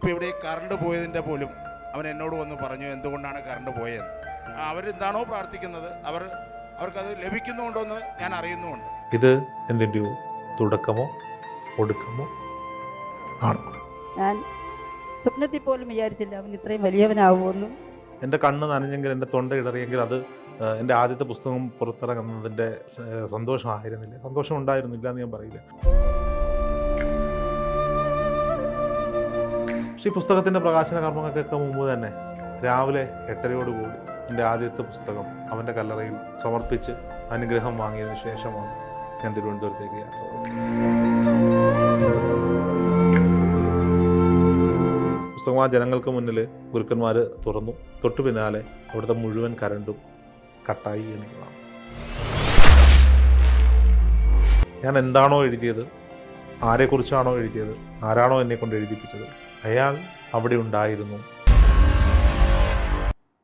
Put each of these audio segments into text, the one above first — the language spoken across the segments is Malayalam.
ഇപ്പോൾ ഇവിടെ കറണ്ട് പോയതിന്റെ പോലും അവൻ എന്നോട് വന്ന് പറഞ്ഞു എന്തുകൊണ്ടാണ് കറണ്ട് പോയത് അവരെന്താണോ പ്രാർത്ഥിക്കുന്നത് അവർ അവർക്കത് ലഭിക്കുന്നുണ്ടോയെന്ന് ഞാൻ അറിയുന്നുമുണ്ട്. ഇത് എന്തിന്റെ ഒരു തുടക്കമോ ഒടുക്കമോ ആണ്. ഞാൻ സ്വപ്നത്തിൽ പോലും വിചാരിച്ചില്ല അവൻ ഇത്രയും വലിയവനാവുമെന്നും. എന്റെ കണ്ണ് നനഞ്ഞെങ്കിൽ എന്റെ തൊണ്ട ഇടറിയെങ്കിൽ അത് എന്റെ ആദ്യത്തെ പുസ്തകം പുറത്തിറങ്ങുന്നതിന്റെ സന്തോഷമായിരുന്നില്ല. സന്തോഷം ഉണ്ടായിരുന്നില്ല എന്ന് ഞാൻ പറയില്ല. പക്ഷേ ഈ പുസ്തകത്തിന്റെ പ്രകാശന കർമ്മങ്ങൾക്കൊക്കെ മുമ്പ് തന്നെ രാവിലെ എട്ടരയോടുകൂടി എന്റെ ആദ്യത്തെ പുസ്തകം അവന്റെ കല്ലറയിൽ സമർപ്പിച്ച് അനുഗ്രഹം വാങ്ങിയതിന് ശേഷമാണ് ഞാൻ തിരുവനന്തപുരത്തേക്ക് യാത്ര പുസ്തകം ആ ജനങ്ങൾക്ക് മുന്നിൽ ഗുരുക്കന്മാർ തുറന്നു. തൊട്ടു പിന്നാലെ അവിടുത്തെ മുഴുവൻ കരണ്ടും കട്ടായി എന്നുള്ളതാണ്. ഞാൻ എന്താണോ എഴുതിയത് ആരെക്കുറിച്ചാണോ എഴുതിയത് ആരാണോ എന്നെ കൊണ്ട് എഴുതിപ്പിച്ചത് അയാൾ അവിടെ ഉണ്ടായിരുന്നു.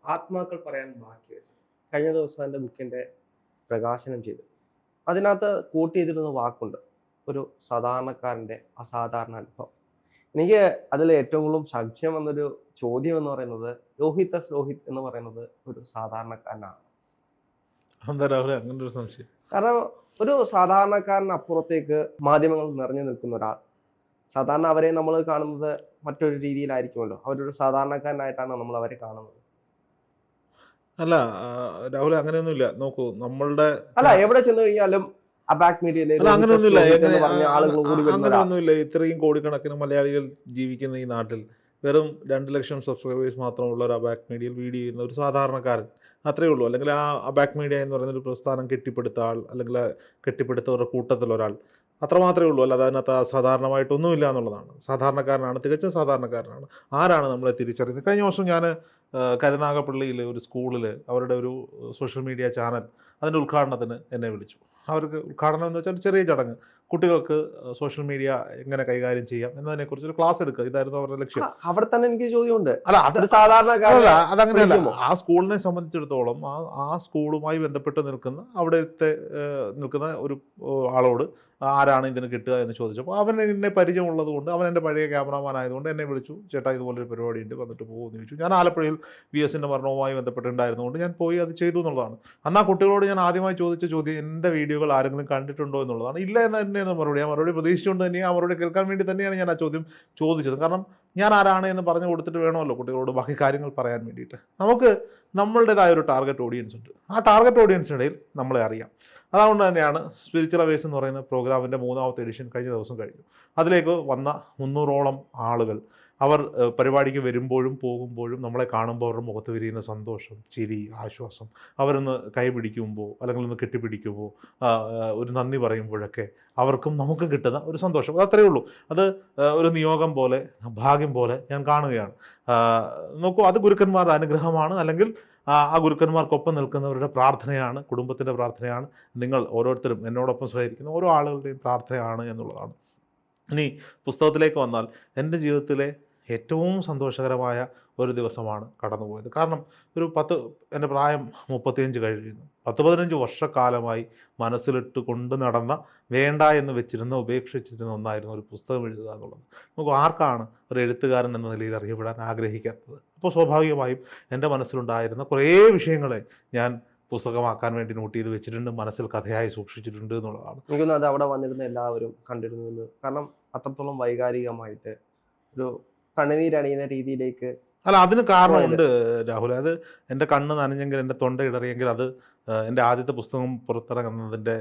ആത്മാക്കൾ പറയാൻ ബാക്കി വെച്ചു. കഴിഞ്ഞ ദിവസം എന്റെ ബുക്കിന്റെ പ്രകാശനം ചെയ്തു. അതിനകത്ത് കൂട്ടി ചെയ്തിരുന്ന വാക്കുണ്ട്. ഒരു സാധാരണക്കാരന്റെ അസാധാരണ അനുഭവം. എനിക്ക് അതിൽ ഏറ്റവും കൂടുതൽ സംശയം വന്നൊരു ചോദ്യം എന്ന് പറയുന്നത് രോഹിത് എസ് രോഹിത് എന്ന് പറയുന്നത് ഒരു സാധാരണക്കാരനാണ്. അങ്ങനെ ഒരു സംശയം? കാരണം ഒരു സാധാരണക്കാരൻ അപ്പുറത്തേക്ക് മാധ്യമങ്ങൾ നിറഞ്ഞു നിൽക്കുന്ന ഒരാൾ സാധാരണ അവരെ നമ്മൾ കാണുന്നത് മറ്റൊരു രീതിയിലായിരിക്കുമല്ലോ. അവരൊരു സാധാരണക്കാരനായിട്ടാണ് നമ്മൾ അവരെ കാണുന്നത്. അല്ല രാഹുൽ അങ്ങനെയൊന്നുമില്ല. നോക്കൂ നമ്മളുടെ അല്ല എവിടെ ചെന്ന് കഴിഞ്ഞാലും മീഡിയയിലേക്ക് അങ്ങനെയൊന്നുമില്ല. ഇത്രയും കോടിക്കണക്കിന് മലയാളികൾ ജീവിക്കുന്ന ഈ നാട്ടിൽ വെറും രണ്ട് ലക്ഷം സബ്സ്ക്രൈബേഴ്സ് മാത്രമുള്ള ഒരു ബാക്ക് മീഡിയയിൽ വീഡിയോ ചെയ്യുന്ന ഒരു സാധാരണക്കാരൻ. അത്രയേ ഉള്ളൂ. അല്ലെങ്കിൽ ആ ബാക്ക് മീഡിയ എന്ന് പറയുന്ന ഒരു പ്രസ്ഥാനം കെട്ടിപ്പടുത്ത ആൾ അല്ലെങ്കിൽ ആ കെട്ടിപ്പടുത്തവരുടെ കൂട്ടത്തിൽ ഒരാൾ അത്ര മാത്രമേ ഉള്ളൂ. അല്ലാതെ അതിനകത്ത് അസാധാരണമായിട്ടൊന്നുമില്ല എന്നുള്ളതാണ്. സാധാരണക്കാരനാണ് തികച്ചും സാധാരണക്കാരനാണ്. ആരാണ് നമ്മളെ തിരിച്ചറിയുന്നത്? കഴിഞ്ഞ വർഷം ഞാൻ കരുനാഗപ്പള്ളിയിൽ ഒരു സ്കൂളിൽ അവരുടെ ഒരു സോഷ്യൽ മീഡിയ ചാനൽ അതിന്റെ ഉദ്ഘാടനത്തിന് എന്നെ വിളിച്ചു. അവർക്ക് ഉദ്ഘാടനം എന്ന് വെച്ചാൽ ചെറിയ ചടങ്ങ്. കുട്ടികൾക്ക് സോഷ്യൽ മീഡിയ എങ്ങനെ കൈകാര്യം ചെയ്യാം എന്നതിനെക്കുറിച്ച് ഒരു ക്ലാസ് എടുക്കുക. ഇതായിരുന്നു അവരുടെ ലക്ഷ്യം. അവിടെ തന്നെ എനിക്ക് ചോദ്യമുണ്ട്. അല്ല അത് സാധാരണ അതങ്ങനെയല്ല. ആ സ്കൂളിനെ സംബന്ധിച്ചിടത്തോളം ആ ആ സ്കൂളുമായി ബന്ധപ്പെട്ട് നിൽക്കുന്ന അവിടുത്തെ നിൽക്കുന്ന ഒരു ആളോട് ആരാണ് ഇതിന് കിട്ടുക എന്ന് ചോദിച്ചപ്പോൾ അവൻ എന്നെ പരിചയമുള്ളത് കൊണ്ട് അവൻ എന്റെ പഴയ ക്യാമറാമാൻ ആയതുകൊണ്ട് എന്നെ വിളിച്ചു. ചേട്ടാ ഇതുപോലൊരു പരിപാടി ഉണ്ട് വന്നിട്ട് പോകുമെന്ന് ചോദിച്ചു. ഞാൻ ആലപ്പുഴയിൽ വി എസിന്റെ മരണവുമായി ബന്ധപ്പെട്ടുണ്ടായിരുന്നുകൊണ്ട് ഞാൻ പോയി അത് ചെയ്തു എന്നുള്ളതാണ്. അന്ന് കുട്ടികളോട് ഞാൻ ആദ്യമായി ചോദിച്ച ചോദ്യം എന്റെ വീഡിയോകൾ ആരെങ്കിലും കണ്ടിട്ടുണ്ടോ? എന്നുള്ളതാണ്. ഇല്ല എന്ന് തന്നെയാണ് മറുപടി. ആ മറുപടി പ്രതീക്ഷിച്ചുകൊണ്ട് തന്നെ ആ മറുപടി കേൾക്കാൻ വേണ്ടി തന്നെയാണ് ഞാൻ ആ ചോദ്യം ചോദിച്ചത്. കാരണം ഞാൻ ആരാണ് എന്ന് പറഞ്ഞു കൊടുത്തിട്ട് വേണമല്ലോ കുട്ടികളോട് ബാക്കി കാര്യങ്ങൾ പറയാൻ വേണ്ടിയിട്ട്. നമുക്ക് നമ്മളുടേതായ ഒരു ടാർഗറ്റ് ഓഡിയൻസ് ഉണ്ട്. ആ ടാർഗറ്റ് ഓഡിയൻസിനിടയിൽ നമ്മളെ അറിയാം. അതുകൊണ്ട് തന്നെയാണ് സ്പിരിച്വൽ അവേഴ്സ് എന്ന് പറയുന്ന പ്രോഗ്രാമിന്റെ മൂന്നാമത്തെ എഡിഷൻ കഴിഞ്ഞ ദിവസം കഴിഞ്ഞു. അതിലേക്ക് വന്ന മുന്നൂറോളം ആളുകൾ അവർ പരിപാടിക്ക് വരുമ്പോഴും പോകുമ്പോഴും നമ്മളെ കാണുമ്പോൾ അവരുടെ മുഖത്ത് വിരിയുന്ന സന്തോഷം ചിരി ആശ്വാസം അവരൊന്ന് കൈ പിടിക്കുമ്പോൾ അല്ലെങ്കിൽ ഒന്ന് കെട്ടിപ്പിടിക്കുമ്പോൾ ഒരു നന്ദി പറയുമ്പോഴൊക്കെ അവർക്കും നമുക്കും കിട്ടുന്ന ഒരു സന്തോഷം. അത് അത്രയേ ഉള്ളൂ. അത് ഒരു നിയോഗം പോലെ ഭാഗ്യം പോലെ ഞാൻ കാണുകയാണ്. നോക്കൂ അത് ഗുരുക്കന്മാരുടെ അനുഗ്രഹമാണ് അല്ലെങ്കിൽ ആ ഗുരുക്കന്മാർക്കൊപ്പം നിൽക്കുന്നവരുടെ പ്രാർത്ഥനയാണ് കുടുംബത്തിന്റെ പ്രാർത്ഥനയാണ്. നിങ്ങൾ ഓരോരുത്തരും എന്നോടൊപ്പം സഹകരിക്കുന്ന ഓരോ ആളുകളുടെയും പ്രാർത്ഥനയാണ് എന്നുള്ളതാണ്. ഇനി പുസ്തകത്തിലേക്ക് വന്നാൽ എന്റെ ജീവിതത്തിലെ ഏറ്റവും സന്തോഷകരമായ ഒരു ദിവസമാണ് കടന്നുപോയത്. കാരണം ഒരു പത്ത് എന്റെ പ്രായം മുപ്പത്തിയഞ്ച് കഴിയുന്നു പത്ത് പതിനഞ്ച് വർഷക്കാലമായി മനസ്സിലിട്ട് കൊണ്ട് നടന്ന വേണ്ട എന്ന് വെച്ചിരുന്ന ഉപേക്ഷിച്ചിരുന്ന ഒന്നായിരുന്നു ഒരു പുസ്തകം എഴുതുക എന്നുള്ളത്. നമുക്ക് ആർക്കാണ് ഒരു എഴുത്തുകാരൻ എന്ന നിലയിൽ അറിയപ്പെടാൻ ആഗ്രഹിക്കാത്തത്? അപ്പോൾ സ്വാഭാവികമായും എന്റെ മനസ്സിലുണ്ടായിരുന്ന കുറേ വിഷയങ്ങളെ ഞാൻ പുസ്തകമാക്കാൻ വേണ്ടി നോട്ട് ചെയ്ത് വെച്ചിട്ടുണ്ട് മനസ്സിൽ കഥയായി സൂക്ഷിച്ചിട്ടുണ്ട് എന്നുള്ളതാണ്. എനിക്കൊന്നും അത് അവിടെ വന്നിരുന്ന എല്ലാവരും കണ്ടിരുന്നു കാരണം അത്രത്തോളം വൈകാരികമായിട്ട് ഒരു കണ്ണുനീരണിയുന്ന രീതിയിലേക്ക് അല്ല അതിന് കാരണമുണ്ട് രാഹുൽ. അത് എന്റെ കണ്ണ് നനഞ്ഞെങ്കിൽ എന്റെ തൊണ്ട ഇടറിയെങ്കിൽ അത് എന്റെ ആദ്യത്തെ പുസ്തകം പുറത്തിറങ്ങുന്നതിന്റെ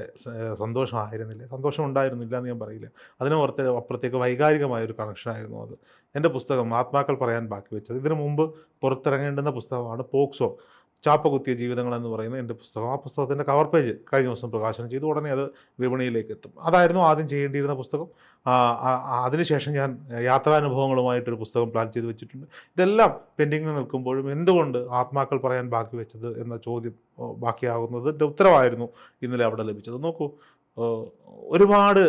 സന്തോഷമായിരുന്നില്ല. സന്തോഷം ഉണ്ടായിരുന്നില്ല എന്ന് ഞാൻ പറയില്ല. അതിന് പുറത്തെ അപ്പുറത്തേക്ക് വൈകാരികമായ ഒരു കണക്ഷനായിരുന്നു അത്. എന്റെ പുസ്തകം ആത്മാക്കൾ പറയാൻ ബാക്കി വെച്ചത്. ഇതിനു മുമ്പ് പുറത്തിറങ്ങേണ്ടുന്ന പുസ്തകമാണ് പോക്സോ. ചാപ്പ കുത്തിയ ജീവിതങ്ങൾ എന്ന് പറയുന്ന എന്റെ പുസ്തകം. ആ പുസ്തകത്തിന്റെ കവർ പേജ് കഴിഞ്ഞ ദിവസം പ്രകാശനം ചെയ്തു. ഉടനെ അത് വിപണിയിലേക്ക് എത്തും. അതായിരുന്നു ആദ്യം ചെയ്യേണ്ടിയിരുന്ന പുസ്തകം. അതിനുശേഷം ഞാൻ യാത്രാനുഭവങ്ങളുമായിട്ടൊരു പുസ്തകം പ്ലാൻ ചെയ്ത് വെച്ചിട്ടുണ്ട്. ഇതെല്ലാം പെൻഡിങ്ങിൽ നിൽക്കുമ്പോഴും എന്തുകൊണ്ട് ആത്മാക്കൾ പറയാൻ ബാക്കി വെച്ചത് എന്ന ചോദ്യം ബാക്കിയാകുന്നതിന്റെ ഉത്തരവായിരുന്നു ഇന്നലെ അവിടെ ലഭിച്ചത്. നോക്കൂ ഒരുപാട്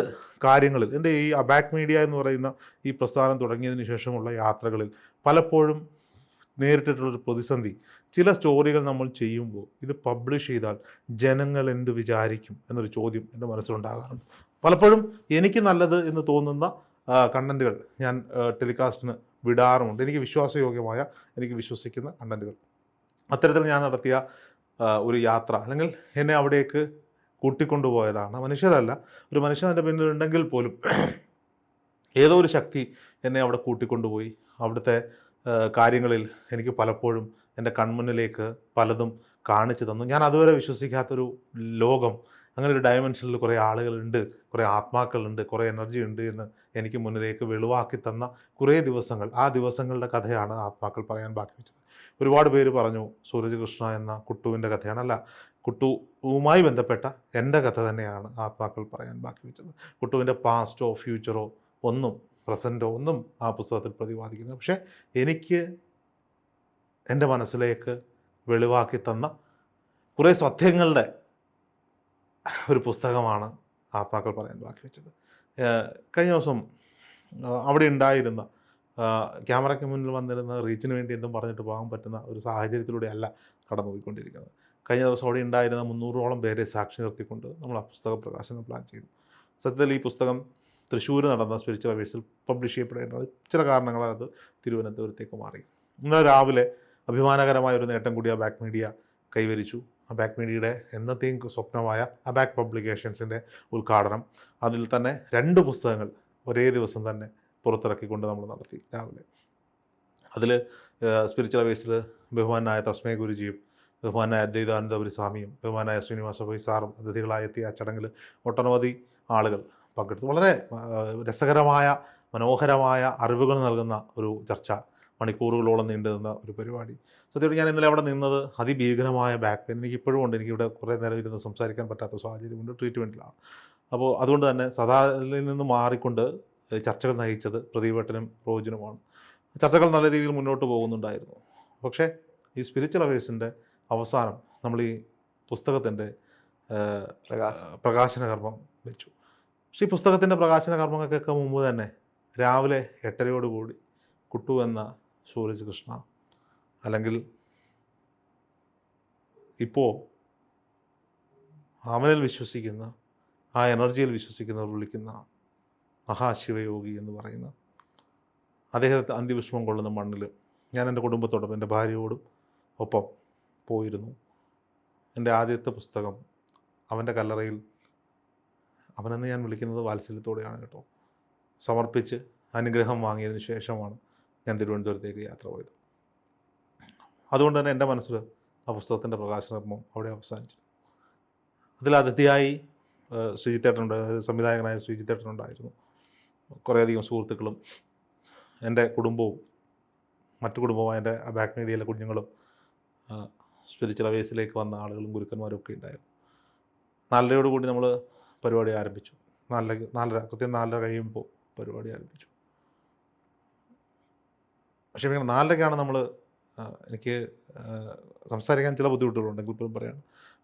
കാര്യങ്ങളിൽ എന്റെ ഈ അബാക്ക് മീഡിയ എന്ന് പറയുന്ന ഈ പ്രസ്ഥാനം തുടങ്ങിയതിന് ശേഷമുള്ള യാത്രകളിൽ പലപ്പോഴും നേരിട്ടിട്ടുള്ളൊരു പ്രതിസന്ധി ചില സ്റ്റോറികൾ നമ്മൾ ചെയ്യുമ്പോൾ ഇത് പബ്ലിഷ് ചെയ്താൽ ജനങ്ങൾ എന്ത് വിചാരിക്കും എന്നൊരു ചോദ്യം എന്റെ മനസ്സിലുണ്ടാകാറുണ്ട്. പലപ്പോഴും എനിക്ക് നല്ലത് എന്ന് തോന്നുന്ന കണ്ടന്റുകൾ ഞാൻ ടെലികാസ്റ്റിന് വിടാറുമുണ്ട്. എനിക്ക് വിശ്വാസയോഗ്യമായ എനിക്ക് വിശ്വസിക്കുന്ന കണ്ടന്റുകൾ അത്തരത്തിൽ ഞാൻ നടത്തിയ ഒരു യാത്ര അല്ലെങ്കിൽ എന്നെ അവിടേക്ക് കൂട്ടിക്കൊണ്ടുപോയതാണ്. മനുഷ്യരല്ല. ഒരു മനുഷ്യൻ എന്റെ പിന്നിലുണ്ടെങ്കിൽ പോലും ഏതോ ഒരു ശക്തി എന്നെ അവിടെ കൂട്ടിക്കൊണ്ടുപോയി. അവിടുത്തെ കാര്യങ്ങളിൽ എനിക്ക് പലപ്പോഴും എന്റെ കൺമുന്നിലേക്ക് പലതും കാണിച്ചു തന്നു. ഞാൻ അതുവരെ വിശ്വസിക്കാത്തൊരു ലോകം അങ്ങനെ ഒരു ഡയമെൻഷനിൽ കുറേ ആളുകളുണ്ട് കുറേ ആത്മാക്കളുണ്ട് കുറേ എനർജി ഉണ്ട് എന്ന് എനിക്ക് മുന്നിലേക്ക് വെളിവാക്കി തന്ന കുറേ ദിവസങ്ങൾ. ആ ദിവസങ്ങളുടെ കഥയാണ് ആത്മാക്കൾ പറയാൻ ബാക്കി വെച്ചത്. ഒരുപാട് പേര് പറഞ്ഞു സൂരജ് കൃഷ്ണ എന്ന കുട്ടുവിന്റെ കഥയാണ് അല്ല കുട്ടുവുമായി ബന്ധപ്പെട്ട എന്റെ കഥ തന്നെയാണ് ആത്മാക്കൾ പറയാൻ ബാക്കി വെച്ചത്. കുട്ടുവിന്റെ പാസ്റ്റോ ഫ്യൂച്ചറോ ഒന്നും പ്രസന്റോ ഒന്നും ആ പുസ്തകത്തിൽ പ്രതിപാദിക്കുന്നത് പക്ഷേ എനിക്ക് എന്റെ മനസ്സിലേക്ക് വെളിവാക്കി തന്ന കുറേ സത്യങ്ങളുടെ ഒരു പുസ്തകമാണ് ആത്മാക്കൾ പറയാൻ ബാക്കി വെച്ചത്. കഴിഞ്ഞ ദിവസം അവിടെ ഉണ്ടായിരുന്ന ക്യാമറയ്ക്ക് മുന്നിൽ വന്നിരുന്ന റീച്ചിന് വേണ്ടി എന്തും പറഞ്ഞിട്ട് പോകാൻ പറ്റുന്ന ഒരു സാഹചര്യത്തിലൂടെ അല്ല കടന്നുപോയിക്കൊണ്ടിരിക്കുന്നത്. കഴിഞ്ഞ ദിവസം അവിടെ ഉണ്ടായിരുന്ന മുന്നൂറോളം പേരെ സാക്ഷി നിർത്തിക്കൊണ്ട് നമ്മൾ ആ പുസ്തക പ്രകാശനം പ്ലാൻ ചെയ്തു. സത്യത്തിൽ ഈ പുസ്തകം തൃശ്ശൂർ നടന്ന സ്പിരിച്വൽ അവേഴ്സിൽ പബ്ലിഷ് ചെയ്യപ്പെടേണ്ടത് ചില കാരണങ്ങളാൽ അത് തിരുവനന്തപുരത്തേക്ക് മാറി. ഇന്നലെ രാവിലെ അഭിമാനകരമായ ഒരു നേട്ടം കൂടി ആ ബാക്ക് മീഡിയ കൈവരിച്ചു. ആ ബാക്ക് മീഡിയയുടെ എന്നത്തെയും സ്വപ്നമായ ആ ബാക്ക് പബ്ലിക്കേഷൻസിന്റെ ഉദ്ഘാടനം. അതിൽ തന്നെ രണ്ട് പുസ്തകങ്ങൾ ഒരേ ദിവസം തന്നെ പുറത്തിറക്കിക്കൊണ്ട് നമ്മൾ നടത്തി രാവിലെ. അതിൽ സ്പിരിച്വൽ അവേഴ്സിൽ ബഹുമാനായ തസ്മയ ഗുരുജിയും ബഹുമാനായ അദ്വൈതാനന്ദപുരി സ്വാമിയും ബഹുമാനായ ശ്രീനിവാസ പോയി സാറും അതിഥികളായെത്തിയ ആ ചടങ്ങിൽ ഒട്ടനവധി ആളുകൾ പങ്കെടുത്തു. വളരെ രസകരമായ മനോഹരമായ അറിവുകൾ നൽകുന്ന ഒരു ചർച്ച മണിക്കൂറുകളോളം നീണ്ടു നിന്ന ഒരു പരിപാടി. സത്യമായിട്ട് ഞാൻ ഇന്നലെ അവിടെ നിന്നത് അതിഭീകരമായ ബാക്ക് പെയിൻ എനിക്ക് ഇപ്പോഴും ഉണ്ട്. എനിക്ക് ഇവിടെ കുറേ നേരം ഇരുന്ന് സംസാരിക്കാൻ പറ്റാത്ത സാഹചര്യമുണ്ട്. ട്രീറ്റ്മെന്റിലാണ് അപ്പോൾ അതുകൊണ്ട് തന്നെ സദാലിൽ നിന്ന് മാറിക്കൊണ്ട് ചർച്ചകൾ നയിച്ചത് പ്രദീപേട്ടനും റോജിനുമാണ്. ചർച്ചകൾ നല്ല രീതിയിൽ മുന്നോട്ട് പോകുന്നുണ്ടായിരുന്നു. പക്ഷേ ഈ സ്പിരിച്വൽ അവേഴ്സിന്റെ അവസാനം നമ്മൾ ഈ പുസ്തകത്തിന്റെ പ്രകാശ് പ്രകാശന. കർമ്മം വെച്ചു. പക്ഷേ ഈ പുസ്തകത്തിന്റെ പ്രകാശന കർമ്മങ്ങൾക്കൊക്കെ മുമ്പ് തന്നെ രാവിലെ എട്ടരയോടുകൂടി കുട്ടു എന്ന സൂരജ് കൃഷ്ണ അല്ലെങ്കിൽ ഇപ്പോൾ അവനിൽ വിശ്വസിക്കുന്ന ആ എനർജിയിൽ വിശ്വസിക്കുന്നവർ വിളിക്കുന്ന മഹാശിവയോഗി എന്ന് പറയുന്ന അദ്ദേഹത്തെ അന്ത്യവിഷമം കൊള്ളുന്ന മണ്ണിൽ ഞാൻ എന്റെ കുടുംബത്തോടൊപ്പം എന്റെ ഭാര്യയോടും ഒപ്പം പോയിരുന്നു. എന്റെ ആദ്യത്തെ പുസ്തകം അവന്റെ കല്ലറയിൽ അവനെന്ന് ഞാൻ വിളിക്കുന്നത് വാത്സല്യത്തോടെയാണ് കേട്ടോ. സമർപ്പിച്ച് അനുഗ്രഹം വാങ്ങിയതിന് ശേഷമാണ്. ഞാൻ തിരുവനന്തപുരത്തേക്ക് യാത്ര പോയത്. അതുകൊണ്ട് തന്നെ എന്റെ മനസ്സിൽ ആ പുസ്തകത്തിന്റെ പ്രകാശനം അവിടെ അവസാനിച്ചു അതിൽ അതിഥിയായി ശ്രീജിത്തേട്ടനുണ്ട് സംവിധായകനായ ശ്രീജിത്തേട്ടനുണ്ടായിരുന്നു. കുറേയധികം സുഹൃത്തുക്കളും എന്റെ കുടുംബവും മറ്റു കുടുംബമായ എന്റെ ബാക്ക് മീഡിയയിലെ കുഞ്ഞുങ്ങളും സ്പിരിച്വൽ അവേഴ്സിലേക്ക് വന്ന ആളുകളും ഗുരുക്കന്മാരും ഒക്കെ ഉണ്ടായിരുന്നു. നാലരയോട് കൂടി നമ്മൾ പരിപാടി ആരംഭിച്ചു. നാലര നാലര കൃത്യം നാലര കഴിയുമ്പോൾ പരിപാടി ആരംഭിച്ചു. ഇങ്ങനെ നാലരക്കാണ് നമ്മൾ എനിക്ക് സംസാരിക്കാൻ ചില ബുദ്ധിമുട്ടുകളുണ്ടെങ്കിൽ ഇപ്പോഴും പറയാം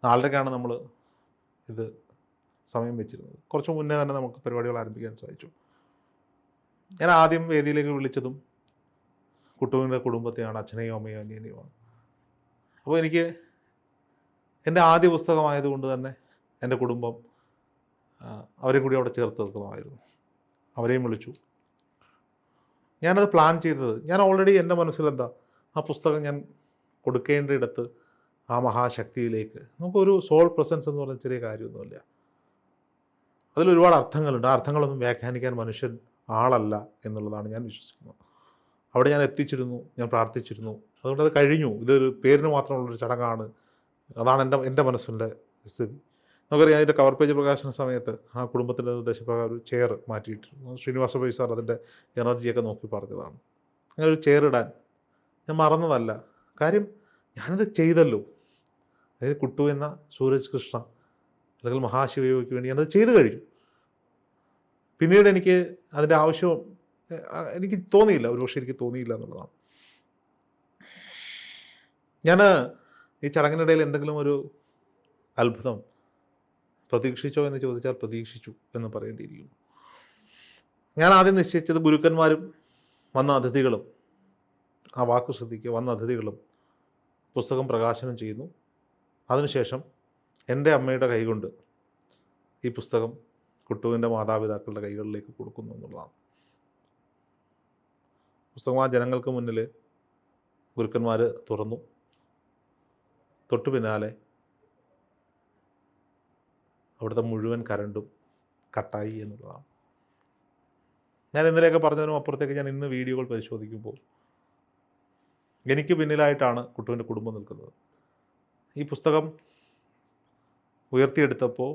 നാലരക്കാണ് നമ്മൾ ഇത് സമയം വെച്ചിരുന്നത്. കുറച്ച് മുന്നേ തന്നെ നമുക്ക് പരിപാടികൾ ആരംഭിക്കാൻ സാധിച്ചു. ഞാൻ ആദ്യം വേദിയിലേക്ക് വിളിച്ചതും കുട്ടുവിന്റെ കുടുംബത്തെയാണ് അച്ഛനെയും അമ്മയും അനിയനെയുമാണ് അപ്പോൾ എനിക്ക് എന്റെ ആദ്യ പുസ്തകമായതുകൊണ്ട് തന്നെ എന്റെ കുടുംബം അവരെ കൂടി അവിടെ ചേർത്ത് നിർത്തണമായിരുന്നു അവരെയും വിളിച്ചു. ഞാനത് പ്ലാൻ ചെയ്തത്. ഞാൻ ഓൾറെഡി എന്റെ മനസ്സിലെന്താ? ആ പുസ്തകം ഞാൻ കൊടുക്കേണ്ടയിടത്ത് ആ മഹാശക്തിയിലേക്ക് നമുക്കൊരു സോൾ പ്രസൻസ് എന്ന് പറഞ്ഞ ചെറിയ കാര്യമൊന്നുമില്ല. അതിൽ ഒരുപാട് അർത്ഥങ്ങളുണ്ട്. ആ അർത്ഥങ്ങളൊന്നും വ്യാഖ്യാനിക്കാൻ മനുഷ്യൻ ആളല്ല എന്നുള്ളതാണ് ഞാൻ വിശ്വസിക്കുന്നത്. അവിടെ ഞാൻ എത്തിച്ചിരുന്നു ഞാൻ പ്രാർത്ഥിച്ചിരുന്നു. അതുകൊണ്ട് അത് കഴിഞ്ഞു. ഇതൊരു പേരിന് മാത്രമുള്ളൊരു ചടങ്ങാണ്. അതാണ് എന്റെ എന്റെ മനസ്സിന്റെ സ്ഥിതി. നമുക്കറിയാം അതിന്റെ കവർ പേജ് പ്രകാശന സമയത്ത് ആ കുടുംബത്തിന്റെ നിർദ്ദേശപ്രകാരം ഒരു ചെയർ മാറ്റിയിട്ടിരുന്നു. ശ്രീനിവാസ പൈ സാർ അതിന്റെ എനർജിയൊക്കെ നോക്കി പറഞ്ഞതാണ്. അങ്ങനെ ഒരു ചെയർ ഇടാൻ ഞാൻ മറന്നതല്ല. കാര്യം ഞാനത് ചെയ്തല്ലോ. അതായത് കുട്ടു എന്ന സൂരജ് കൃഷ്ണ അല്ലെങ്കിൽ മഹാശിവയോഗിക്ക് വേണ്ടി ഞാനത് ചെയ്തു കഴിഞ്ഞു. പിന്നീട് എനിക്ക് അതിന്റെ ആവശ്യവും എനിക്ക് തോന്നിയില്ല. ഒരു പക്ഷേ എനിക്ക് തോന്നിയില്ല എന്നുള്ളതാണ്. ഞാൻ ഈ ചടങ്ങിനിടയിൽ എന്തെങ്കിലും ഒരു അത്ഭുതം പ്രതീക്ഷിച്ചോ എന്ന് ചോദിച്ചാൽ പ്രതീക്ഷിച്ചു എന്ന് പറയേണ്ടിയിരിക്കുന്നു. ഞാൻ ആദ്യം നിശ്ചയിച്ചത് ഗുരുക്കന്മാരും വന്ന അതിഥികളും ആ വാക്ക് ശ്രദ്ധിക്കുക വന്ന അതിഥികളും പുസ്തകം പ്രകാശനം ചെയ്യുന്നു. അതിനുശേഷം എന്റെ അമ്മയുടെ കൈകൊണ്ട് ഈ പുസ്തകം കുട്ടുവിന്റെ മാതാപിതാക്കളുടെ കൈകളിലേക്ക് കൊടുക്കുന്നു എന്നുള്ളതാണ്. പുസ്തകം ആ ജനങ്ങൾക്ക് മുന്നിൽ ഗുരുക്കന്മാർ തുറന്നു. തൊട്ടു പിന്നാലെ അവിടുത്തെ മുഴുവൻ കറണ്ടും കട്ടായി എന്നുള്ളതാണ്. ഞാൻ ഇന്നലെയൊക്കെ പറഞ്ഞതിനും അപ്പുറത്തേക്ക് ഞാൻ ഇന്ന് വീഡിയോകൾ പരിശോധിക്കുമ്പോൾ എനിക്ക് പിന്നിലായിട്ടാണ് കുട്ടുവിന്റെ കുടുംബം നിൽക്കുന്നത്. ഈ പുസ്തകം ഉയർത്തിയെടുത്തപ്പോൾ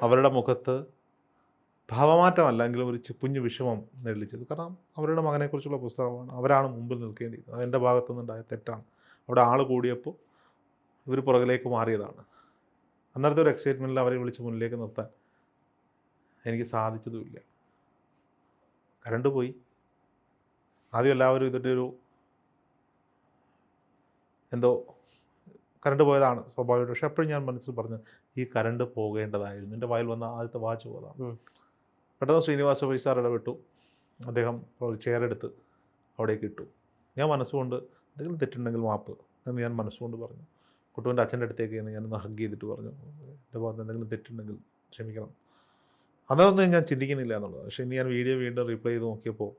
അവരുടെ മുഖത്ത് ഭാവമാറ്റമല്ലെങ്കിലും ഒരു കുഞ്ഞു വിഷമം നെളിച്ചത് കാരണം അവരുടെ മകനെക്കുറിച്ചുള്ള പുസ്തകമാണ് അവരാണ് മുമ്പിൽ നിൽക്കേണ്ടത് അതെന്റെ ഭാഗത്തുനിന്നുണ്ടായ തെറ്റാണ്. അവിടെ ആൾ കൂടിയപ്പോൾ ഇവർ പുറകിലേക്ക് മാറിയതാണ്. അന്നേരത്തെ ഒരു എക്സൈറ്റ്മെന്റിൽ അവരെ വിളിച്ച് മുന്നിലേക്ക് നിർത്താൻ എനിക്ക് സാധിച്ചതുമില്ല. കരണ്ട് പോയി. ആദ്യം എല്ലാവരും ഇതിന്റെ ഒരു എന്തോ കരണ്ട് പോയതാണ് സ്വാഭാവികമായിട്ട്. പക്ഷെ എപ്പോഴും ഞാൻ മനസ്സിൽ പറഞ്ഞു ഈ കരണ്ട് പോകേണ്ടതായിരുന്നു. എന്റെ വായിൽ വന്ന ആദ്യത്തെ വാച്ച് പോകാം പെട്ടെന്ന് ശ്രീനിവാസ പൈ സാർ ഇടപെട്ടു. അദ്ദേഹം ഒരു ചെയർ എടുത്ത് അവിടേക്ക് ഇട്ടു. ഞാൻ മനസ്സുകൊണ്ട് എന്തെങ്കിലും തെറ്റുണ്ടെങ്കിൽ മാപ്പ് എന്ന് ഞാൻ മനസ്സുകൊണ്ട് പറഞ്ഞു. കുട്ടുവിന്റെ അച്ഛന്റെ അടുത്തേക്ക് എന്ന് ഞാൻ ഹഗ് ചെയ്തിട്ട് പറഞ്ഞു എന്റെ ഭാഗത്ത് എന്തെങ്കിലും തെറ്റുണ്ടെങ്കിൽ ക്ഷമിക്കണം. അതൊന്നും ഞാൻ ചിന്തിക്കുന്നില്ല എന്നുള്ളത്. പക്ഷേ ഇനി ഞാൻ വീഡിയോ വീണ്ടും റീപ്ലൈ ചെയ്ത് നോക്കിയപ്പോൾ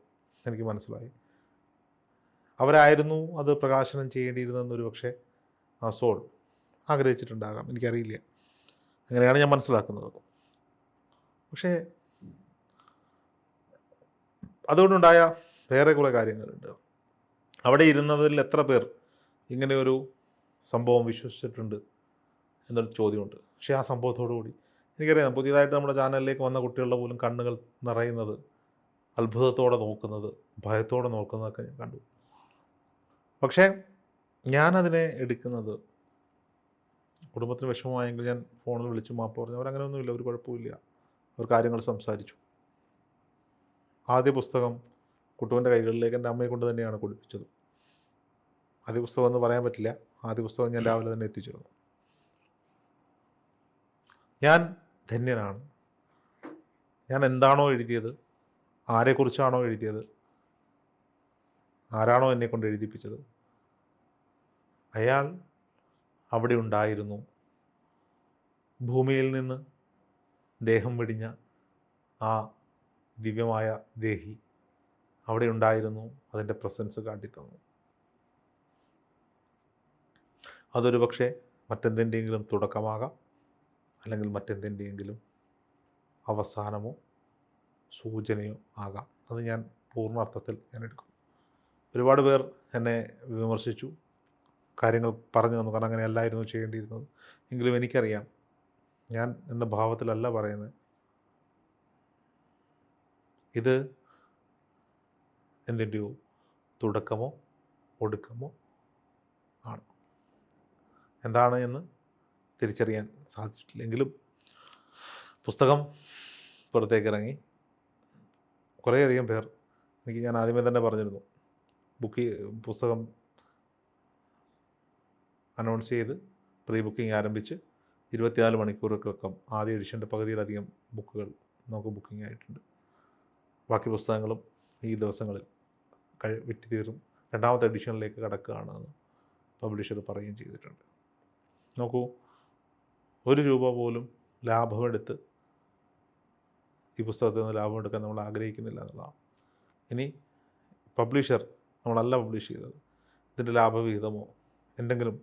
എനിക്ക് മനസ്സിലായി. അവരായിരുന്നു അത് പ്രകാശനം ചെയ്യേണ്ടിയിരുന്നൊരു പക്ഷേ ആ സോൾ ആഗ്രഹിച്ചിട്ടുണ്ടാകാം. എനിക്കറിയില്ല. അങ്ങനെയാണ് ഞാൻ മനസ്സിലാക്കുന്നത്. പക്ഷേ അതുകൊണ്ടുണ്ടായ വേറെ കുറേ കാര്യങ്ങളുണ്ട്. അവിടെ ഇരുന്നതിൽ എത്ര പേർ ഇങ്ങനെ ഒരു സംഭവം വിശ്വസിച്ചിട്ടുണ്ട് എന്നൊരു ചോദ്യമുണ്ട്. പക്ഷേ ആ സംഭവത്തോടു കൂടി എനിക്കറിയാം പുതിയതായിട്ട് നമ്മുടെ ചാനലിലേക്ക് വന്ന കുട്ടികളുടെ പോലും കണ്ണുകൾ നിറയുന്നത് അത്ഭുതത്തോടെ നോക്കുന്നത് ഭയത്തോടെ നോക്കുന്നതൊക്കെ ഞാൻ കണ്ടു. പക്ഷേ ഞാനതിനെ എടുക്കുന്നത് കുടുംബത്തിന് വിഷമമായെങ്കിൽ ഞാൻ ഫോണിൽ വിളിച്ച് മാപ്പ് പറഞ്ഞു. അവരങ്ങനെയൊന്നുമില്ല ഒരു കുഴപ്പമില്ല അവർ കാര്യങ്ങൾ സംസാരിച്ചു. ആദ്യ പുസ്തകം കുട്ടുവിന്റെ കൈകളിലേക്ക് എന്റെ അമ്മയെ കൊണ്ട് തന്നെയാണ് കുടിപ്പിച്ചത് ആദ്യ പുസ്തകം എന്ന് പറയാൻ പറ്റില്ല. ആദ്യ പുസ്തകം ഞാൻ രാവിലെ തന്നെ എത്തിച്ചു. ഞാൻ ധന്യനാണ്. ഞാൻ എന്താണോ എഴുതിയത് ആരെക്കുറിച്ചാണോ എഴുതിയത് ആരാണോ എന്നെ കൊണ്ട് എഴുതിപ്പിച്ചത് അയാൾ അവിടെ ഉണ്ടായിരുന്നു. ഭൂമിയിൽ നിന്ന് ദേഹം വെടിഞ്ഞ ആ ദിവ്യമായ ദേഹി അവിടെ ഉണ്ടായിരുന്നു അതിന്റെ പ്രസൻസ് കാട്ടിത്തന്നു. അതൊരു പക്ഷേ മറ്റെന്തിന്റെയെങ്കിലും തുടക്കമാകാം അല്ലെങ്കിൽ മറ്റെന്തിന്റെയെങ്കിലും അവസാനമോ സൂചനയോ ആകാം. അത് ഞാൻ പൂർണാർത്ഥത്തിൽ ഞാൻ എടുക്കും. ഒരുപാട് പേർ എന്നെ വിമർശിച്ചു. കാര്യങ്ങൾ പറഞ്ഞു തന്നു. കാരണം അങ്ങനെ അല്ലായിരുന്നു ചെയ്യേണ്ടിയിരുന്നത്. എങ്കിലും എനിക്കറിയാം. ഞാൻ എന്ന ഭാവത്തിലല്ല പറയുന്നത്. ഇത് എന്തിന്റെയോ തുടക്കമോ ഒടുക്കമോ എന്താണ് എന്ന് തിരിച്ചറിയാൻ സാധിച്ചിട്ടില്ലെങ്കിലും പുസ്തകം പുറത്തേക്ക് ഇറങ്ങി കുറേയധികം പേർ എനിക്ക് ഞാൻ ആദ്യമേ തന്നെ പറഞ്ഞിരുന്നു. ബുക്ക് പുസ്തകം അനൗൺസ് ചെയ്ത് പ്രീ ബുക്കിംഗ് ആരംഭിച്ച് ഇരുപത്തിനാല് മണിക്കൂറുകൾക്കം ആദ്യ എഡിഷന്റെ പകുതിയിലധികം ബുക്കുകൾ നമുക്ക് ബുക്കിംഗ് ആയിട്ടുണ്ട്. ബാക്കി പുസ്തകങ്ങളും ഈ ദിവസങ്ങളിൽ കഴി വിറ്റ് തീരും. രണ്ടാമത്തെ എഡിഷനിലേക്ക് കടക്കുകയാണെന്ന് പബ്ലിഷർ പറയുകയും ചെയ്തിട്ടുണ്ട്. നോക്കൂ ഒരു രൂപ പോലും ലാഭമെടുത്ത് ഈ പുസ്തകത്തിൽ നിന്ന് ലാഭമെടുക്കാൻ നമ്മൾ ആഗ്രഹിക്കുന്നില്ല എന്നുള്ളതാണ്. ഇനി പബ്ലിഷർ നമ്മളല്ല പബ്ലിഷ് ചെയ്തത്. ഇതിന്റെ ലാഭവിഹിതമോ എന്തെങ്കിലും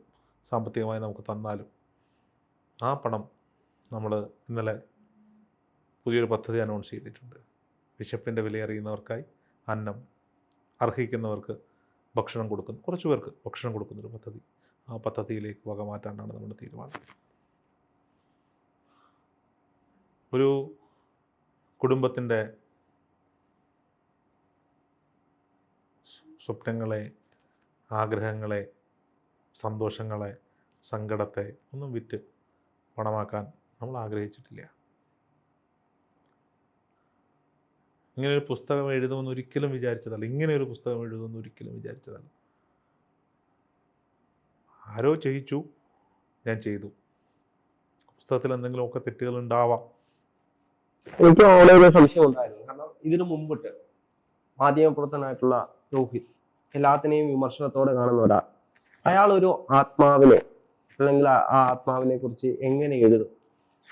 സാമ്പത്തികമായി നമുക്ക് തന്നാലും ആ പണം നമ്മൾ ഇന്നലെ പുതിയൊരു പദ്ധതി അനൗൺസ് ചെയ്തിട്ടുണ്ട്. വിശപ്പിന്റെ വില അറിയുന്നവർക്കായി അന്നം അർഹിക്കുന്നവർക്ക് ഭക്ഷണം കൊടുക്കുന്നു. കുറച്ച് പേർക്ക് ഭക്ഷണം കൊടുക്കുന്നൊരു പദ്ധതി. ആ പദ്ധതിയിലേക്ക് വക മാറ്റാനാണ് നമ്മുടെ തീരുമാനം. ഒരു കുടുംബത്തിന്റെ സ്വപ്നങ്ങളെ ആഗ്രഹങ്ങളെ സന്തോഷങ്ങളെ സങ്കടത്തെ ഒന്നും വിറ്റ് പണമാക്കാൻ നമ്മൾ ആഗ്രഹിച്ചിട്ടില്ല. ഇങ്ങനെ ഒരു പുസ്തകം എഴുതുമെന്ന് ഒരിക്കലും വിചാരിച്ചതല്ല. ഇങ്ങനെ ഒരു പുസ്തകം എഴുതുമെന്ന് ഒരിക്കലും വിചാരിച്ചതല്ല. ആരോ ചെയ്യിച്ചു. ഞാൻ ചെയ്തു. പുസ്തകത്തിൽ എന്തെങ്കിലും ഒക്കെ തെറ്റുകൾ ഉണ്ടാവാം. എനിക്ക് വളരെ ഒരു സംശയം ഉണ്ടായിരുന്നു. കാരണം ഇതിനു മുമ്പിട്ട് മാധ്യമപ്രവർത്തനായിട്ടുള്ള രോഹിത് എല്ലാത്തിനെയും വിമർശനത്തോടെ കാണുന്ന ഒരാൾ അയാൾ ഒരു ആത്മാവിനെ അല്ലെങ്കിൽ ആ ആത്മാവിനെ കുറിച്ച് എങ്ങനെ എഴുതും?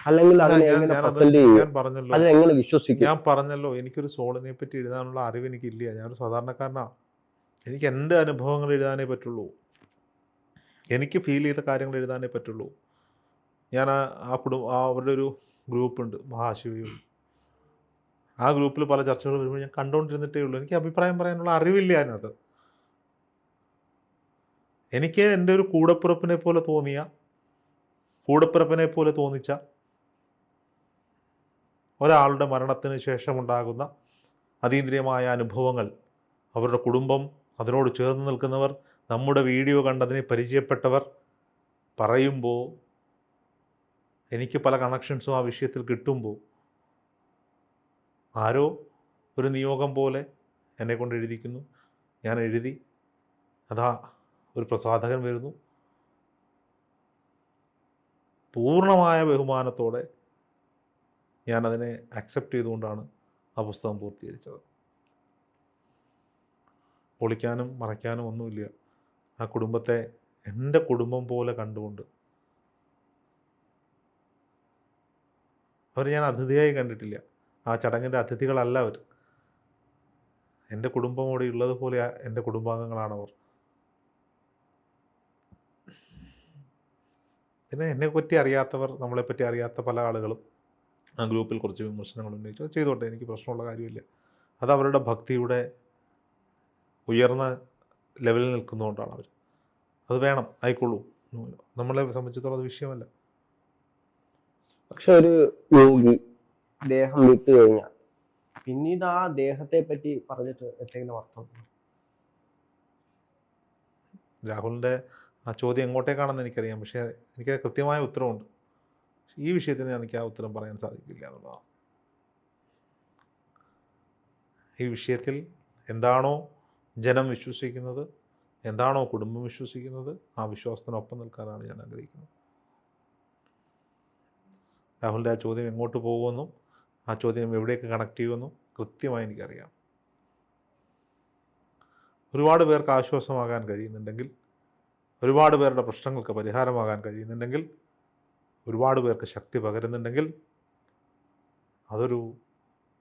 അല്ലെങ്കിൽ അതിനെ ഞാൻ- എങ്ങനെ ഞാനത് ചെയ്യും ഞാൻ പറഞ്ഞല്ലോ. അതിനെങ്ങനെ വിശ്വസിക്കും? ഞാൻ പറഞ്ഞല്ലോ എനിക്കൊരു സോളിനെ പറ്റി എഴുതാനുള്ള അറിവ് എനിക്കില്ല. ഞാനൊരു സാധാരണക്കാരനാ. എനിക്ക് എന്റെ അനുഭവങ്ങൾ എഴുതാനേ പറ്റുള്ളൂ. എനിക്ക് ഫീൽ ചെയ്ത കാര്യങ്ങൾ എഴുതാനേ പറ്റുള്ളൂ. ഞാൻ ആ കുടുംബ അവരുടെ ഒരു ഗ്രൂപ്പുണ്ട് മഹാശിവയും. ആ ഗ്രൂപ്പിൽ പല ചർച്ചകൾ വരുമ്പോൾ ഞാൻ കണ്ടുകൊണ്ടിരുന്നിട്ടേ ഉള്ളൂ. എനിക്ക് അഭിപ്രായം പറയാനുള്ള അറിവില്ല അതിനകത്ത്. എനിക്ക് എന്റെ ഒരു കൂടപ്പിറപ്പിനെ പോലെ തോന്നിയ കൂടപ്പിറപ്പിനെ പോലെ തോന്നിച്ച ഒരാളുടെ മരണത്തിന് ശേഷമുണ്ടാകുന്ന അതീന്ദ്രിയമായ അനുഭവങ്ങൾ അവരുടെ കുടുംബം അതിനോട് ചേർന്ന് നിൽക്കുന്നവർ നമ്മുടെ വീഡിയോ കണ്ടതിനെ പരിചയപ്പെട്ടവർ പറയുമ്പോൾ എനിക്ക് പല കണക്ഷൻസും ആ വിഷയത്തിൽ കിട്ടുമ്പോൾ ആരോ ഒരു നിയോഗം പോലെ എന്നെ കൊണ്ട് എഴുതിക്കുന്നു. ഞാൻ എഴുതി അതാ ഒരു പ്രസാധകൻ വരുന്നു. പൂർണമായ ബഹുമാനത്തോടെ ഞാനതിനെ അക്സെപ്റ്റ് ചെയ്തുകൊണ്ടാണ് ആ പുസ്തകം പൂർത്തീകരിച്ചത്. പൊളിക്കാനും മറയ്ക്കാനും ഒന്നുമില്ല. ആ കുടുംബത്തെ എന്റെ കുടുംബം പോലെ കണ്ടുകൊണ്ട് അവർ ഞാൻ അതിഥിയായി കണ്ടിട്ടില്ല. ആ ചടങ്ങിന്റെ അതിഥികളല്ല അവർ എന്റെ കുടുംബം അവിടെ ഉള്ളതുപോലെ എന്റെ കുടുംബാംഗങ്ങളാണവർ പിന്നെ എന്നെ പറ്റി അറിയാത്തവർ നമ്മളെപ്പറ്റി അറിയാത്ത പല ആളുകളും ആ ഗ്രൂപ്പിൽ കുറച്ച് വിമർശനങ്ങൾ ഉന്നയിച്ചു. അത് ചെയ്തോട്ടെ എനിക്ക് പ്രശ്നമുള്ള കാര്യമില്ല. അത് അവരുടെ ഭക്തിയുടെ ഉയർന്ന ലെവലിൽ നിൽക്കുന്നതുകൊണ്ടാണ് അവർ അത് വേണം ആയിക്കോളൂ. നമ്മളെ സംബന്ധിച്ചിടത്തോളം അത് വിഷയമല്ല. പക്ഷെ ഒരു യോഗി ദേഹം വിട്ടു കഴിഞ്ഞാൽ പിന്നീട് ആ ദേഹത്തെ പറ്റി പറഞ്ഞിട്ട് എന്തെങ്കിലും അർത്ഥം രാഹുലിന്റെ ആ ചോദ്യം എങ്ങോട്ടേക്കാണെന്ന് എനിക്കറിയാം. പക്ഷേ എനിക്ക് കൃത്യമായ ഉത്തരവുണ്ട്. ഈ വിഷയത്തിന് എനിക്ക് ആ ഉത്തരം പറയാൻ സാധിക്കില്ല എന്നുള്ളതാണ്. ഈ വിഷയത്തിൽ എന്താണോ ജനം വിശ്വസിക്കുന്നത് എന്താണോ കുടുംബം വിശ്വസിക്കുന്നത് ആ വിശ്വാസത്തിനൊപ്പം നിൽക്കാനാണ് ഞാൻ ആഗ്രഹിക്കുന്നത്. രാഹുലിന്റെ ആ ചോദ്യം എങ്ങോട്ട് പോകുമെന്നും ആ ചോദ്യം എവിടേക്ക് കണക്ട് ചെയ്യുമെന്നും കൃത്യമായി എനിക്കറിയാം. ഒരുപാട് പേർക്ക് ആശ്വാസമാകാൻ കഴിയുന്നുണ്ടെങ്കിൽ ഒരുപാട് പേരുടെ പ്രശ്നങ്ങൾക്ക് പരിഹാരമാകാൻ കഴിയുന്നുണ്ടെങ്കിൽ ഒരുപാട് പേർക്ക് ശക്തി പകരുന്നുണ്ടെങ്കിൽ അതൊരു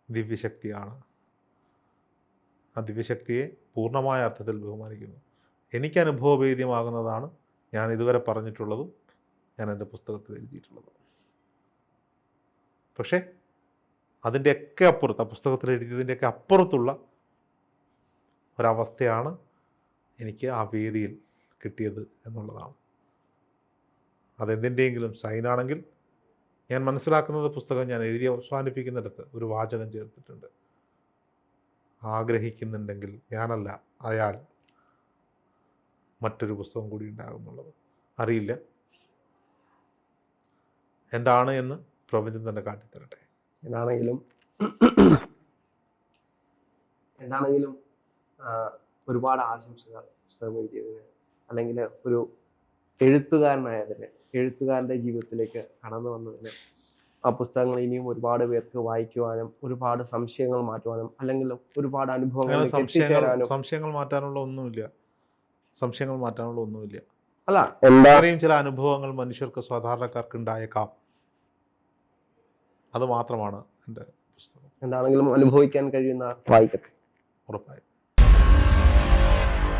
ദിവ്യശക്തിയാണ്. ആ ദിവ്യശക്തിയെ പൂർണമായ അർത്ഥത്തിൽ ബഹുമാനിക്കുന്നു. എനിക്ക് അനുഭവവേദ്യമാകുന്നതാണ് ഞാൻ ഇതുവരെ പറഞ്ഞിട്ടുള്ളതും ഞാൻ എന്റെ പുസ്തകത്തിൽ എഴുതിയിട്ടുള്ളതും. പക്ഷേ അതിന്റെയൊക്കെ അപ്പുറത്ത് ആ പുസ്തകത്തിൽ എഴുതിയതിന്റെയൊക്കെ അപ്പുറത്തുള്ള ഒരവസ്ഥയാണ് എനിക്ക് ആ വേദിയിൽ കിട്ടിയത് എന്നുള്ളതാണ്. അതെന്തിന്റെയെങ്കിലും സൈനാണെങ്കിൽ ഞാൻ മനസ്സിലാക്കുന്നത് പുസ്തകം ഞാൻ എഴുതി അവസാനിപ്പിക്കുന്നിടത്ത് ഒരു വാചകം ചേർത്തിട്ടുണ്ട്. ആഗ്രഹിക്കുന്നുണ്ടെങ്കിൽ ഞാനല്ല അയാൾ മറ്റൊരു പുസ്തകം കൂടി ഉണ്ടാകുന്നുള്ളത്. അറിയില്ല. എന്താണ് എന്ന് പ്രപഞ്ചം തന്നെ കാട്ടിത്തരട്ടെ. എന്താണെങ്കിലും എന്താണെങ്കിലും ഒരുപാട് ആശംസകൾ പുസ്തകം എഴുതിയതിന് അല്ലെങ്കിൽ ഒരു എഴുത്തുകാരനായതിന് എഴുത്തുകാരന്റെ ജീവിതത്തിലേക്ക് കടന്നു വന്നതിന് ആ പുസ്തകങ്ങൾ ഇനിയും ഒരുപാട് പേർക്ക് വായിക്കുവാനും ഒരുപാട് സംശയങ്ങൾ മാറ്റുവാനും അല്ലെങ്കിൽ ഒരുപാട് അനുഭവങ്ങൾ സംശയങ്ങൾ സംശയങ്ങൾ മാറ്റാനുള്ള ഒന്നുമില്ല. സംശയങ്ങൾ മാറ്റാനുള്ള ഒന്നുമില്ല. അല്ല എന്തായാലും ചില അനുഭവങ്ങൾ മനുഷ്യർക്ക് സാധാരണക്കാർക്ക് ഉണ്ടായേക്കാം. അത് മാത്രമാണ് എന്റെ പുസ്തകം. എന്താണെങ്കിലും അനുഭവിക്കാൻ കഴിയുന്ന വായിക്കട്ടെ. ഉറപ്പായും.